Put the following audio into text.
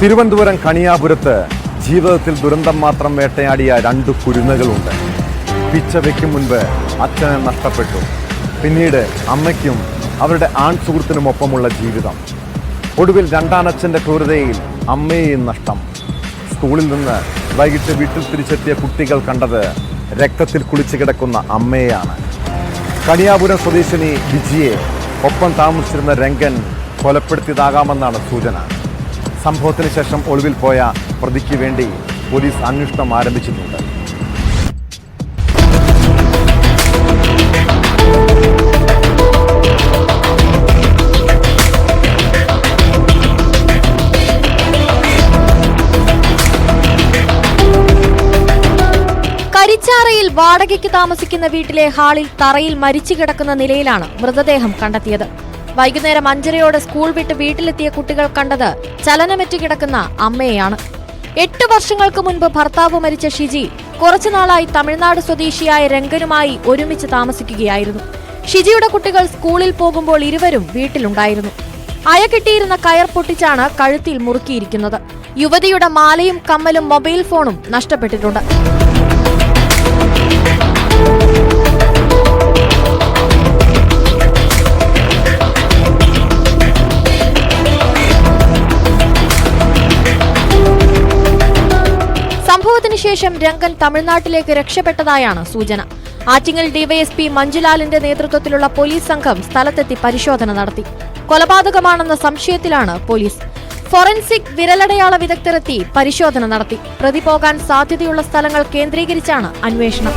തിരുവനന്തപുരം കണിയാപുരത്ത് ജീവിതത്തിൽ ദുരന്തം മാത്രം വേട്ടയാടിയ രണ്ട് കുരുന്നുകളുണ്ട്. പിച്ച വയ്ക്കും മുൻപ് അച്ഛനെ നഷ്ടപ്പെട്ടു. പിന്നീട് അമ്മയ്ക്കും അവരുടെ ആൺ സുഹൃത്തിനുമൊപ്പമുള്ള ജീവിതം. ഒടുവിൽ രണ്ടാനച്ഛന്റെ ക്രൂരതയിൽ അമ്മയെയും നഷ്ടം. സ്കൂളിൽ നിന്ന് വൈകിട്ട് വീട്ടിൽ തിരിച്ചെത്തിയ കുട്ടികൾ കണ്ടത് രക്തത്തിൽ കുളിച്ചു കിടക്കുന്ന അമ്മയെയാണ്. കണിയാപുരം സ്വദേശിനി വിജിയെ ഒപ്പം താമസിച്ചിരുന്ന രംഗൻ കൊലപ്പെടുത്തിയതാകാമെന്നാണ് സൂചന. സംഭവത്തിന് ശേഷം ഒളിവിൽ പോയ പ്രതിക്ക് വേണ്ടി പോലീസ് അന്വേഷണം ആരംഭിച്ചിട്ടുണ്ട്. കരിച്ചാറയിൽ വാടകയ്ക്ക് താമസിക്കുന്ന വീട്ടിലെ ഹാളിൽ തറയിൽ മരിച്ചു കിടക്കുന്ന നിലയിലാണ് മൃതദേഹം കണ്ടെത്തിയത്. വൈകുന്നേരം അഞ്ചരയോടെ സ്കൂൾ വിട്ട് വീട്ടിലെത്തിയ കുട്ടികൾ കണ്ടത് ചലനമെറ്റ് കിടക്കുന്ന അമ്മയെയാണ്. എട്ട് വർഷങ്ങൾക്ക് മുൻപ് ഭർത്താവ് മരിച്ച ഷിജി കുറച്ചുനാളായി തമിഴ്നാട് സ്വദേശിയായ രംഗനുമായി ഒരുമിച്ച് താമസിക്കുകയായിരുന്നു. ഷിജിയുടെ കുട്ടികൾ സ്കൂളിൽ പോകുമ്പോൾ ഇരുവരും വീട്ടിലുണ്ടായിരുന്നു. അയ കിട്ടിയിരുന്ന കയർ പൊട്ടിച്ചാണ് കഴുത്തിൽ മുറുക്കിയിരിക്കുന്നത്. യുവതിയുടെ മാലയും കമ്മലും മൊബൈൽ ഫോണും നഷ്ടപ്പെട്ടിട്ടുണ്ട്. സംഭവത്തിന് ശേഷം രംഗൻ തമിഴ്നാട്ടിലേക്ക് രക്ഷപ്പെട്ടതായാണ് സൂചന. ആറ്റിങ്ങൽ ഡിവൈഎസ്പി മഞ്ജുലാലിന്റെ നേതൃത്വത്തിലുള്ള പോലീസ് സംഘം സ്ഥലത്തെത്തി പരിശോധന നടത്തി. കൊലപാതകമാണെന്ന സംശയത്തിലാണ് പോലീസ്. ഫോറൻസിക് വിരലടയാള വിദഗ്ധരെത്തി പരിശോധന നടത്തി. പ്രതി പോകാൻ സാധ്യതയുള്ള സ്ഥലങ്ങൾ കേന്ദ്രീകരിച്ചാണ് അന്വേഷണം.